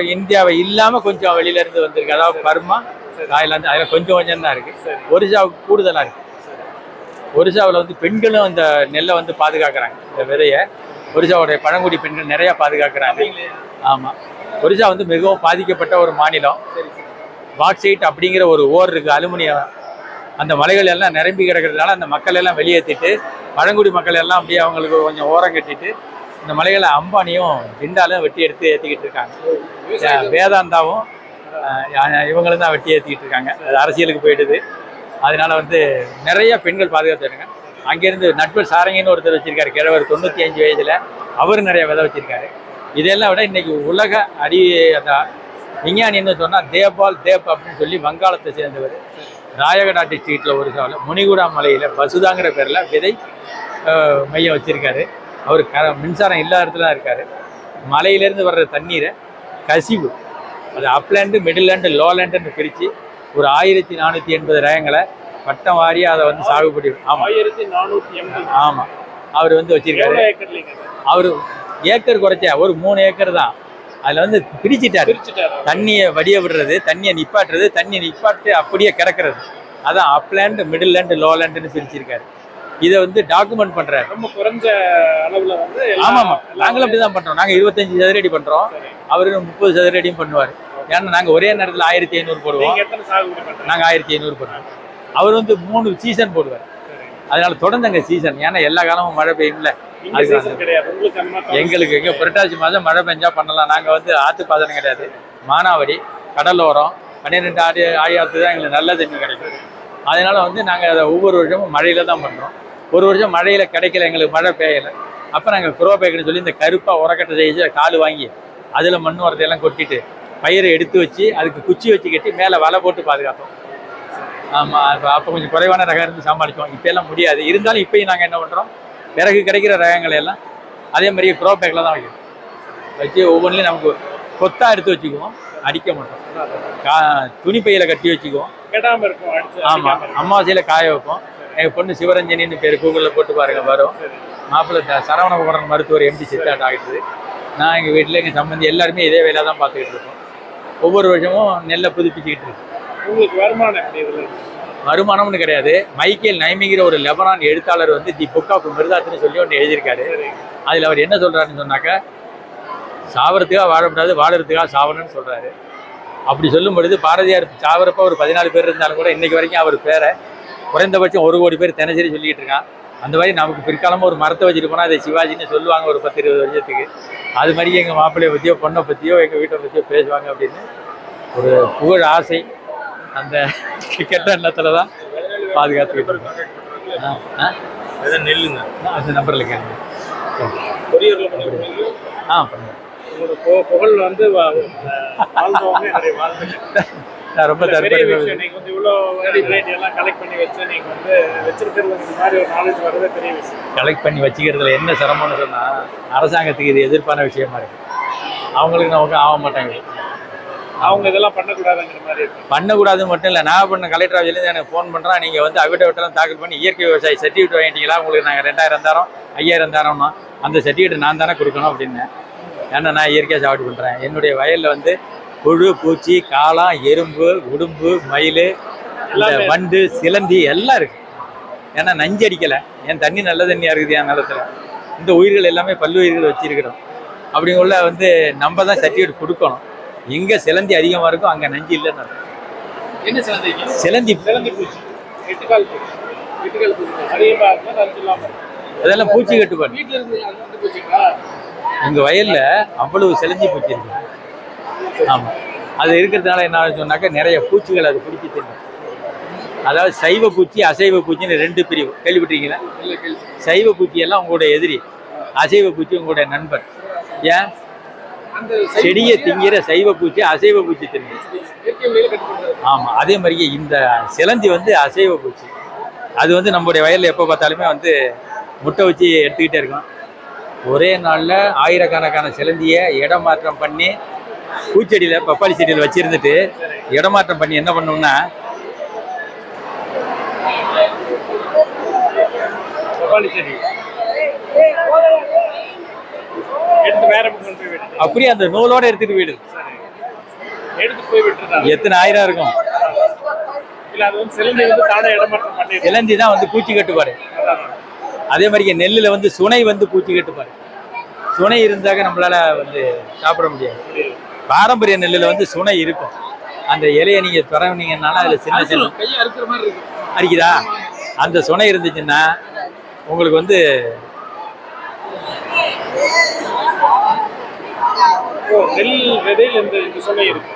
இந்தியாவை இல்லாம கொஞ்சம் வெளியில இருந்து வந்திருக்கு. அதாவது பர்மா தாய்லாந்து அதில் கொஞ்சம் கொஞ்சம் தான் இருக்கு. சரி. ஒரிசாவுக்கு கூடுதலா இருக்கு. ஒரிசாவில் வந்து பெண்களும் இந்த நெல்லை வந்து பாதுகாக்கிறாங்க. இந்த விதையை. ஒரிசாவுடைய பழங்குடி பெண்கள் நிறைய பாதுகாக்கிறாங்க. ஆமா. ஒரிசா வந்து மிகவும் பாதிக்கப்பட்ட ஒரு மாநிலம். பாக்சைட் அப்படிங்கிற ஒரு ஓர் இருக்கு அலுமினியம். அந்த மலைகள் எல்லாம் நிரம்பி கிடக்கிறதுனால அந்த மக்கள் எல்லாம் வெளியேற்றிட்டு பழங்குடி மக்கள் எல்லாம் அப்படியே அவங்களுக்கு கொஞ்சம் ஓரம் கட்டிட்டு இந்த மலைகளை அம்பானியும் ஜிண்டாலும் வெட்டி எடுத்து ஏற்றிக்கிட்டு இருக்காங்க. வேதாந்தாவும் இவங்களும் தான் வெட்டி ஏற்றிக்கிட்டு இருக்காங்க. அது அரசியலுக்கு போயிடுது. அதனால வந்து நிறைய பெண்கள் பாதுகாத்துருங்க அங்கேருந்து நட்பர் சாரங்கின்னு ஒருத்தர் வச்சிருக்காரு கிழவர் தொண்ணூற்றி அஞ்சு வயதில். அவர் நிறைய விதை வச்சிருக்காரு. இதெல்லாம் விட இன்னைக்கு உலக அடி அந்த விஞ்ஞானின்னு சொன்னால் தேபால் தேப் அப்படின்னு சொல்லி வங்காளத்தை சேர்ந்தவர். ராயகடா ஸ்ட்ரீட்டில் ஒரு சாவில் முனிகுடா மலையில் பசுதாங்கிற பேரில் விதை மையம் வச்சிருக்காரு. அவர் க மின்சாரம் இல்லாத இடத்துல தான் இருக்காரு. மலையிலேருந்து வர்ற தண்ணீரை கசிவு. அது அப்லேண்டு மிடில்லேண்டு லோலேண்டுன்னு பிரித்து ஒரு ஆயிரத்தி நானூற்றி எண்பது ரகங்களை பட்டம் வாரி அதை வந்து சாகுபடி ஆமாம் ஆயிரத்தி எண்பது. ஆமாம் அவர் வந்து வச்சிருக்காரு? அவர் ஏக்கர் குறைச்சா ஒரு மூணு ஏக்கர் தான். அதில் வந்து பிரிச்சிட்டாரு. தண்ணியை வடிய விடுறது தண்ணியை நிப்பாட்டுறது தண்ணியை நிப்பாட்டு அப்படியே கிடக்கிறது. அதான் அப்லேண்ட் மிடில் லேண்டு லோலேண்டுன்னு பிரிச்சிருக்காரு. இதை வந்து டாக்குமெண்ட் பண்றாரு. ரொம்ப குறைஞ்ச அளவுல வந்து ஆமாமா. நாங்களும் அப்படிதான் பண்றோம். நாங்க இருபத்தஞ்சு சதுரடி பண்றோம். அவரு முப்பது சதுரடியும் பண்ணுவார். ஏன்னா நாங்க ஒரே நேரத்துல ஆயிரத்தி ஐநூறு போடுவோம். நீங்க ஆயிரத்தி ஐநூறு போடுவோம். அவர் வந்து மூணு சீசன் போடுவார். அதனால தொடர்ந்து அங்க சீசன் ஏன்னா எல்லா காலமும் மழை பெய்யும்ல. எங்களுக்கு இங்க புரட்டாசி மாதம் மழை பெஞ்சா பண்ணலாம். நாங்க வந்து ஆத்து பாசனம் கிடையாது. மானாவரி கடலோரம் பன்னிரெண்டு ஆடி ஆடி ஆத்து தான் எங்களுக்கு நல்ல தண்ணி கிடைக்கும். அதனால வந்து நாங்க அதை ஒவ்வொரு வருஷமும் மழையில தான் பண்றோம். ஒரு வருஷம் மழையில கிடைக்கல எங்களுக்கு மழை பெய்யல. அப்ப நாங்க குரோ பேக்கர்னு சொல்லி இந்த கருப்பா உரக்கட்டை செய்து கால் வாங்கி அதுல மண் வரதையெல்லாம் கொட்டிட்டு பயிரை எடுத்து வச்சு அதுக்கு குச்சி வச்சு கட்டி மேல வலை போட்டு பாதுகாத்தோம். ஆமா அப்ப அப்ப கொஞ்சம் குறைவான ரகம் இருந்து சமாளிச்சோம். இப்ப எல்லாம் முடியாது. இருந்தாலும் இப்பயும் நாங்க என்ன பண்றோம்? பிறகு கிடைக்கிற ரகங்களை எல்லாம் அதே மாதிரியே க்ரோ பேக்கில் தான் வைக்கணும் வச்சு ஒவ்வொன்றிலையும் நமக்கு கொத்தா எடுத்து வச்சுக்குவோம். அடிக்க மாட்டோம். கா துணி பையில கட்டி வச்சுக்குவோம். கெடாம இருக்கும் அடிச்சு ஆமா அடிக்காம இருக்கும். அமாவாசையில காய வைப்போம். எங்க பொண்ணு சிவரஞ்சனின்னு பேர் கூகுளில் போட்டு பாருங்க வரும். மாப்பிள்ளை த- சரவண குமரன் மருத்துவர் எம்டி சித்தா டாக்டர் நான் எங்கள் வீட்டில் எங்கள் சம்பந்தி எல்லாருமே இதே வேலையை தான் பார்த்துக்கிட்டு இருக்கோம். ஒவ்வொரு வருஷமும் நெல்லை புதுப்பிச்சுக்கிட்டு இருக்கு. உங்களுக்கு வருமானம்? வருமானம்னு கிடையாது. மைக்கேல் நைமிங்கிற ஒரு லெபனான் எழுத்தாளர் வந்து தி புக் ஆஃப் மிருதாத்துன்னு சொல்லி ஒன்று எழுதியிருக்காரு. அதில் அவர் என்ன சொல்றாருன்னு சொன்னாக்கா சாவறதுக்காக வாழக்கூடாது வாழறதுக்காக சாவணும்னு சொல்றாரு. அப்படி சொல்லும் பொழுது பாரதியார் சாவரப்ப ஒரு பதினாலு பேர் இருந்தாலும் கூட இன்னைக்கு வரைக்கும் அவர் பேரை குறைந்தபட்சம் ஒரு கோடி பேர் தினசரி சொல்லிட்டு இருக்கான். அந்த மாதிரி நமக்கு பிற்காலமா ஒரு மரத்தை வச்சுட்டு போனால் அதை சிவாஜின்னு சொல்லுவாங்க ஒரு பத்து இருபது வருஷத்துக்கு. அது மாதிரி எங்கள் மாப்பிள்ளைய பற்றியோ பொண்ணை பற்றியோ எங்கள் வீட்டை பற்றியோ பேசுவாங்க அப்படின்னு ஒரு புகழ் ஆசை அந்த கெட்ட எண்ணத்தில் தான் பாதுகாத்துக்கிட்டு இருக்கோம்? நெல்லுங்க? அந்த நம்பரில் கேளுங்க. ஆ பண்ணுங்க. புகழ் வந்து ரொம்ப கலெக்ட் பண்ணி வச்சுக்கிறதுல என்ன சிரமம்னு சொன்னா அரசாங்கத்துக்கு இது எதிர்ப்பான விஷயமா இருக்கு. அவங்களுக்கு நமக்கு ஆக மாட்டாங்க. அவங்க இதெல்லாம் பண்ணக்கூடாதுங்கிற மாதிரி இருக்கு. பண்ணக்கூடாதுன்னு மட்டும் இல்லை நான் பண்ண கலெக்டர் ஆஃபீஸ்லேருந்து எனக்கு ஃபோன் பண்ணுறான் நீங்கள் வந்து அவிடவிட்டெல்லாம் தாக்கல் பண்ணி இயற்கை விவசாயி சர்டிஃபிகேட் வாங்கிட்டீங்களா? உங்களுக்கு நாங்கள் ரெண்டாயிரம் தரோம் ஐயாயிரம் தரோம்னா அந்த சர்டிஃபிகேட் நான் தானே கொடுக்கணும் அப்படின்னு. ஏன்னா நான் இயற்கையாக சாப்பிட்டு பண்ணுறேன் என்னுடைய வயலில் வந்து புழு பூச்சி காளான் எறும்பு உடும்பு மயில் இந்த. வண்டு சிலந்தி எல்லாம் இருக்கு. ஏன்னா நஞ்சு அடிக்கலை. என் தண்ணி நல்ல தண்ணியாக இருக்குது என் நிலத்துல? இந்த உயிர்கள் எல்லாமே பல்லுயிர்கள் வச்சிருக்கிறோம். அப்படிங்குள்ள வந்து நம்ம தான் சர்டிஃபிகேட் கொடுக்கணும். எங்கே சிலந்தி அதிகமாக இருக்கோ அங்கே நஞ்சு இல்லைன்னு. என்ன சிலந்தைங்க சிலந்தி. சிலந்தி பூச்சி. அதெல்லாம் பூச்சி கட்டுப்பாடு. வீட்டுல இருந்து அது வந்து பூச்சிங்களா? எங்க வயல்ல அவ்வளவு செலஞ்சி பூச்சி இருக்கு. ஆமா. அது இருக்கிறதுனால என்ன சொன்னாக்கா நிறைய பூச்சிகள் அது பிடிச்சி தின்னும் அதாவது சைவ பூச்சி அசைவ பூச்சின்னு ரெண்டு பிரிவு. கேள்விப்பட்டிருக்கீங்களா? சைவ பூச்சி எல்லாம் உங்களுடைய எதிரி. அசைவ பூச்சி உங்களுடைய நண்பன் ஏன்? செடியை திங்கிற சைவ பூச்சி அசைவ பூச்சி தின்னு இயற்கை முறையில கட்டுப்படுறது ஆமா. அதே மாதிரியே இந்த சிலந்தி வந்து அசைவ பூச்சி. அது வந்து நம்மளுடைய வயல்ல எப்போ பார்த்தாலுமே வந்து முட்டை வச்சு எடுத்துக்கிட்டே இருக்கும். ஒரே நாள்ல ஆயிரக்கணக்கான சிலந்தியை இடமாற்றம் பண்ணி பூச்செடியில பப்பாளி செடியில் வச்சிருந்துட்டு இடமாற்றம் பண்ணி என்ன பண்ணோம்னா அப்படியே அந்த நூலோட எடுத்துட்டு போயிடுது எத்தனை ஆயிரம் இருக்கும்? வந்து தானே வந்து பூச்சி கட்டுப்பாடு. அதான். அதே மாதிரி நெல்லில் வந்து சுனை வந்து பூச்சி கட்டுப்பாடு. சுனை இருந்தாக்க நம்மளால வந்து சாப்பிட முடியாது. பாரம்பரிய நெல்லில் வந்து சுனை இருக்கும். அந்த இலையை நீங்க திறவுனீங்கனால அதுல சின்ன சின்ன கையை அறுக்கிற மாதிரி இருக்கு. அடிக்குதா அந்த சுனை இருந்துச்சுன்னா உங்களுக்கு வந்து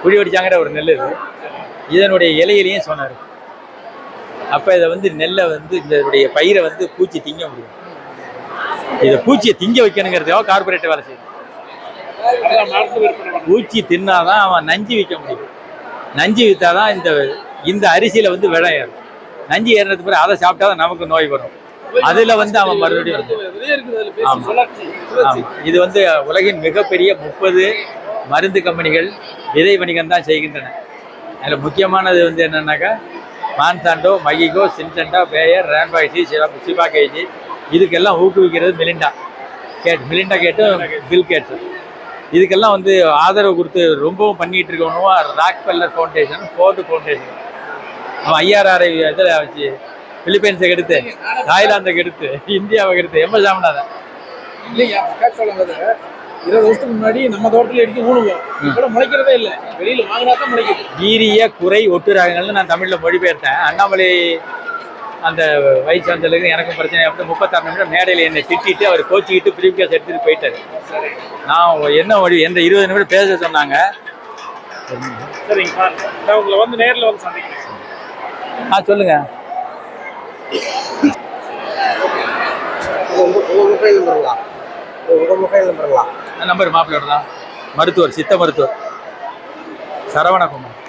குழி வடிச்சாங்கிற ஒரு நெல் இது. இதனுடைய இலையிலையும் சுனை இருக்கும் அப்ப இதை வந்து நெல்லை வந்து இதனுடைய பயிரை வந்து பூச்சி திங்க முடியும். இதை பூச்சியை திங்க வைக்கணுங்கிறதுக்காக கார்பரேட் வேலை செய்யுது அதான் மருந்து விற்பனை பண்ணுறது பூச்சி தின்னாதான் அவன் நஞ்சு விற்க முடியும். நஞ்சு வித்தாதான் இந்த இந்த அரிசியில வந்து விலை ஏறும். நஞ்சு ஏறினதுக்கு பிறகு அதை சாப்பிட்டாதான் நமக்கு நோய் வரும். அதுல வந்து அவன் மறுபடியும். இது வந்து உலகின் மிகப்பெரிய முப்பது மருந்து கம்பெனிகள் விதை வணிகம் தான் செய்கின்றன. அதில் முக்கியமானது வந்து என்னன்னாக்கா மான்சாண்டோ மகிகோ சின்சென்டா பேயர் ரேம்பாய்சி சிபா கேஜி இதுக்கெல்லாம் ஊக்குவிக்கிறது மிலிண்டா. கேட் மிலிண்டா கேட்டு பில் கேட்ஸ். இதுக்கெல்லாம் வந்து ஆதரவு கொடுத்து ரொம்பவும் பண்ணிட்டு இருக்கணும் Rockefeller foundation Ford foundation அவன் ஐஆர்ஆர் இதில் வச்சு பிலிப்பைன்ஸை கெடுத்து தாய்லாந்தை கெடுத்து இந்தியாவை கெடுத்து எம்ம சாமினாதான் இல்லையா விதை இருபது வருஷத்துக்கு முன்னாடி நம்ம தோட்டத்தில் எடுத்து ஊனுவோம். இப்போ முளைக்கிறதே இல்லை. வெளியில வாங்கினா தான் முளைக்குது. வீரிய குறை ஒட்டு ராகங்கள்னு நான் தமிழில் மொழிபெயர்த்தேன். அண்ணாமலை அந்த வயசு வந்ததுக்கு எனக்கும் பிரச்சனை. அப்படி முப்பத்தாறு நிமிஷம் மேடையில் என்னை திட்டிட்டு அவர் கோச்சிக்கிட்டு பிரீஃப் கேஸ் எடுத்துட்டு போயிட்டாரு. சரி நான் என்ன மொழி எந்த இருபது நிமிடம் பேச சொன்னாங்க. சரிங்க நான் உங்களை வந்து நேர்ல வந்து சந்திக்கிறேன். ஆ சொல்லுங்க. நம்பர் மாப்பிள்ளோட தான்? மருத்துவர் சித்த மருத்துவர். சரவணகுமார்.